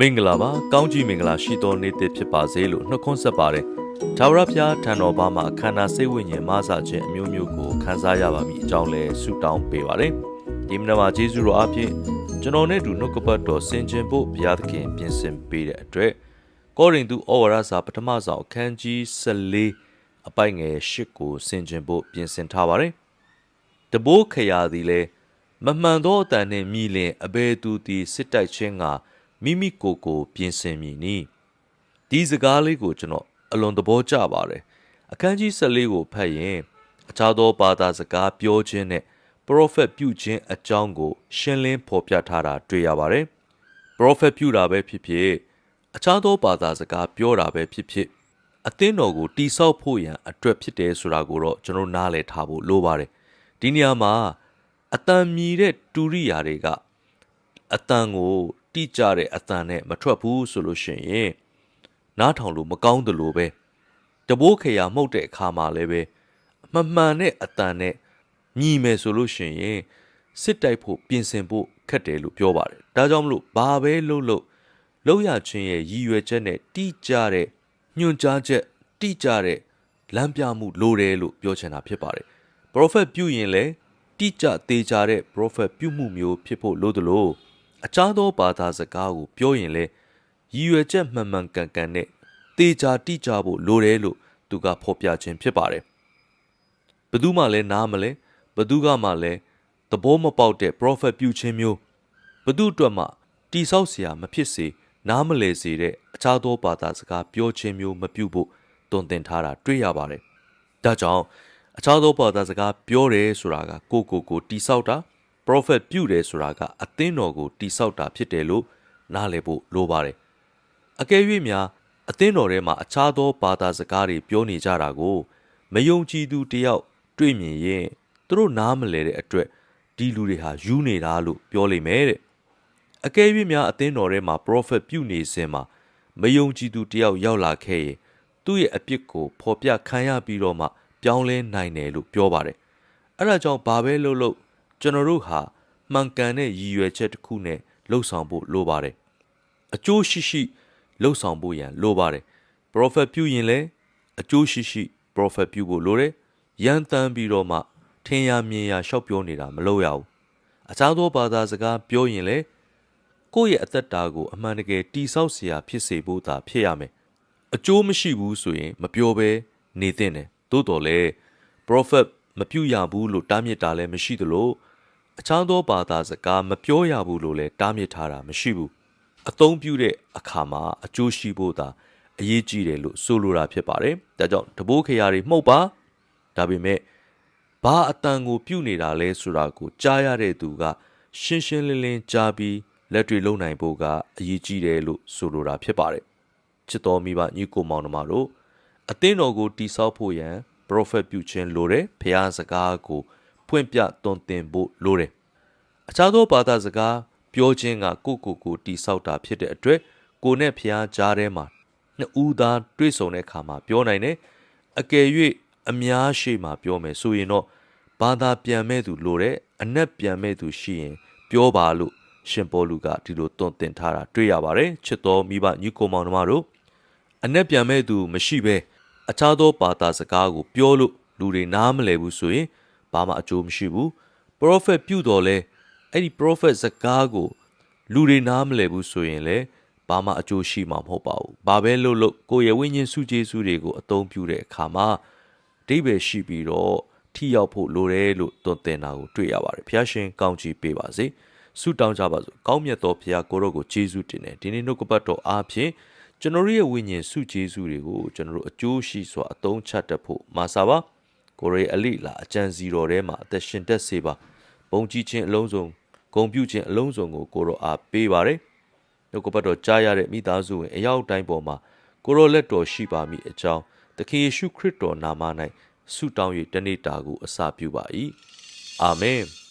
မင်္ဂလာပါကောင်းကြီးမင်္ဂလာရှိသောနေ့တစ်ဖြစ်ပါစေလို့နှုတ်ခွန်းဆက်ပါတယ်ဒါဝရဖျားထံတော်ဘာမှာခန္ဓာစိတ်ဝိညာဉ်မဆခြင်းအမျိုးမျိုးကိုခံစားရပါမည်အကြောင်းလဲဆုတောင်းပေးပါတယ်ဒီမနက်မှာယေရှုတော်အဖြစ်ကျွန်တော်နဲ့အတူနှုတ်ကပတ်တော်ဆင်ခြင်ဖို့ဘုရားသခင်ပြင်ဆင်ပေးတဲ့အတွက်ကောရိန္သုဩဝါဒစာပထမဆောင်အခန်းကြီး14အပိုက်ငယ်8ကိုဆင်ခြင်ဖို့ပြင်ဆင်ထားပါတယ်တဘိုးခရာသည်လဲမမှန်သောအတန်နှင့်မြည်လင်အဘယ်သူသည်စစ်တိုက်ခြင်းက မိမိကိုယ်ကိုပြင်ဆင်မည်နီဒီစကားလေးကိုကျွန်တော်အလွန်သဘောကျပါတယ်အခန်းကြီး14ကိုဖတ်ရင်အခြားသောဘာသာစကားပြောခြင်းနဲ့ prophet ပြုခြင်းအကြောင်းကို ရှင်းလင်းဖော်ပြထားတာတွေ့ရပါတယ် prophet ပြုတာပဲဖြစ်ဖြစ်အခြားသောဘာသာစကားပြောတာပဲဖြစ်ဖြစ်အသင်းတော်ကိုတိဆောက်ဖို့ရန်အတွက်ဖြစ်တယ်ဆိုတာကိုတော့ကျွန်တော်နားလည်ထားဖို့လိုပါတယ်ဒီနေရာမှာအတန်မြည်တဲ့တူရိယာတွေက အတန်ကိုတိကျတဲ့အတန်နဲ့မထွက်ဘူးဆိုလို့ရှိရင်နားထောင်လို့မကောင်းသလိုပဲတဘိုးခရာမှုတ်တဲ့အခါမှာလည်းပဲအမမှန်တဲ့အတန်နဲ့ညီမယ်ဆိုလို့ရှိရင်စစ်တိုက်ဖို့ပြင်ဆင်ဖို့ခက်တယ်လို့ပြောပါတယ်ဒါကြောင့်မလို့ဘာပဲလုပ်လို့လောက်ရချင်းရဲ့ရည်ရွယ်ချက်နဲ့တိကျတဲ့ညွှန်ကြားချက်တိကျတဲ့လမ်းပြမှုလိုတယ်လို့ပြောချင်တာဖြစ်ပါတယ် prophet ပြုရင်လည်းတိကျသေးကြတဲ့ prophet ပြုမှုမျိုးဖြစ်ဖို့လိုသလို အခြားသောဘာသာစကားကိုပြောရင်လည်းရည်ရွယ်ချက်မှန်မှန်ကန်ကန်နဲ့တေချာတိကျဖို့လိုတယ်လို့သူကဖော်ပြခြင်းဖြစ်ပါတယ်ဘယ်သူမှလည်းနားမလဲဘယ်သူကမှလည်းသဘောမပေါက်တဲ့ prophet ပြုခြင်းမျိုးဘယ်သူအတွက်မှတိဆောက်เสียမဖြစ်စေနားမလည်စေတဲ့အခြားသောဘာသာစကားပြောခြင်းမျိုးမပြုဖို့တွင်တင်ထားတာတွေ့ရပါတယ်ဒါကြောင့်အခြားသောဘာသာစကားပြောတယ်ဆိုတာကကိုကိုကိုတိဆောက်တာ prophet ပြုတယ်ဆိုတာကအသင်းတော်ကိုတိဆောက်တာဖြစ်တယ်လို့နားလည်ဖို့လိုပါတယ်အကယ်၍များအသင်းတော်ထဲမှာအခြားသောဘာသာစကားတွေပြောနေကြတာကိုမယုံကြည်သူတယောက်တွေ့မြင်ရင်သူတို့နားမလဲတဲ့အတွက်ဒီလူတွေဟာယူနေတာလို့ပြောလိမ့်မယ်တဲ့အကယ်၍များအသင်းတော်ထဲမှာ prophet ပြုနေစဉ်မှာမယုံကြည်သူတယောက်ရောက်လာခဲ့ရင်သူ့ရဲ့အပြစ်ကိုဖော်ပြခံရပြီးတော့မှပြောင်းလဲနိုင်တယ်လို့ပြောပါတယ်အဲ့ဒါကြောင့်ဘာပဲလုပ်လို့ ကျွန်တော်တို့ဟာမှန်ကန်တဲ့ရည်ရွယ်ချက်တစ်ခုနဲ့လှုပ်ဆောင်ဖို့လိုပါတယ်အကျိုးရှိရှိလှုပ်ဆောင်ဖို့ရန်လိုပါတယ် prophet ပြုရင်လည်းအကျိုးရှိရှိ prophet ပြုဖို့လိုတယ်ရန်တမ်းပြီးတော့မှထင်ရမြင်ရရှောက်ပြောနေတာမလုပ်ရဘူးအခြားသောဘာသာစကားပြောရင်လည်းကိုယ့်ရဲ့အသက်တာကိုအမှန်တကယ်တိဆောက်เสียဖြစ်စေဖို့သာဖြစ်ရမယ်အကျိုးမရှိဘူးဆိုရင် မပြောဘဲနေသင့်တယ်သို့တော်လည်း prophet မပြုတ်ရဘူးလို့တားမြစ်တာလည်းမရှိသလိုအခြားသောဘာသာစကားမပြောရဘူးလို့လည်းတားမြစ်ထားတာမရှိဘူးအသုံးပြုတဲ့အခါမှာအကျိုးရှိဖို့သာအရေးကြီးတယ်လို့ဆိုလိုတာဖြစ်ပါတယ်ဒါကြောင့်တဘိုးခရာတွေမှုတ်ပါဒါပေမဲ့ဘာအတန်ကိုပြုတ်နေတာလဲဆိုတာကိုကြားရတဲ့သူက ရှင်းရှင်းလင်းလင်းကြားပြီးလက်တွေလုံနိုင်ဖို့ကအရေးကြီးတယ်လို့ဆိုလိုတာဖြစ်ပါတယ်ချစ်တော်မိဘညီကိုမောင်နှမတို့အသင်းတော်ကိုတိဆောက်ဖို့ရန် prophet ပြုခြင်းလိုတယ်ဖះစကားကိုဖွင့်ပြတွင်တင်ဖို့လိုတယ်အခြားသောဘာသာစကားပြောခြင်းကကိုကိုကိုတိဆောက်တာဖြစ်တဲ့အတွက်ကိုနဲ့ဖះကြားထဲမှာနှစ်ဦးသားတွေ့ဆုံတဲ့အခါမှာပြောနိုင်တယ်အကယ်၍အများရှိမှပြောမယ်ဆိုရင်တော့ဘာသာပြန်မဲ့သူလိုတယ်အနက်ပြန်မဲ့သူရှိရင် ပြောပါလို့ရှင်ပေါလုကဒီလိုတွင်တင်ထားတာတွေ့ရပါတယ်ချစ်တော်မိဘညီကိုမောင်နှမတို့အနက်ပြန်မဲ့သူမရှိဘဲ အခြားသောဘာသာစကားကိုပြောလို့လူတွေနားမလည်ဘူးဆိုရင်ဘာမှအကျိုးမရှိဘူး prophet ပြုတော်လဲအဲ့ဒီ prophet စကားကိုလူတွေနားမလည်ဘူးဆိုရင်လည်းဘာမှအကျိုးရှိမှာမဟုတ်ပါဘူး။ဘာပဲလုပ်လို့ကိုယ့်ရဲ့ဝိညာဉ်စုကျေးဇူးတွေကိုအသုံးပြုတဲ့အခါမှာအဓိပ္ပာယ်ရှိပြီးတော့ထိရောက်ဖို့လိုတယ်လို့သွန်သင်တာကိုတွေ့ရပါတယ်။ဖျားရှင်ကောင်းချီးပေးပါစေ။ဆုတောင်းကြပါစို့။ကောင်းမြတ်သောဖျားကိုရောကိုကျေးဇူးတင်တယ်။ဒီနေ့နှုတ်ကပတ်တော်အားဖြင့် ကျွန်တော်ရဲ့ဝိညာဉ်စုကျေးဇူးတွေကိုကျွန်တော်တို့အကျိုးရှိစွာအသုံးချတတ်ဖို့မာစာပါ။ကိုရေအလိလာအကျံစီတော်ထဲမှာအသက်ရှင်သက်စေပါ။ဘုံကြီးခြင်းအလုံးစုံဂုံပြုခြင်းအလုံးစုံကိုကိုရောအားပေးပါတယ်။နှုတ်ကပတ်တော်ကြားရတဲ့မိသားစုဝင်အရောက်တိုင်းပေါ်မှာကိုရောလက်တော်ရှိပါမိအကြောင်းသခင်ယေရှုခရစ်တော်နာမ၌ဆုတောင်း၍တနေ့တာကိုအစာပြုပါ၏အာမင်။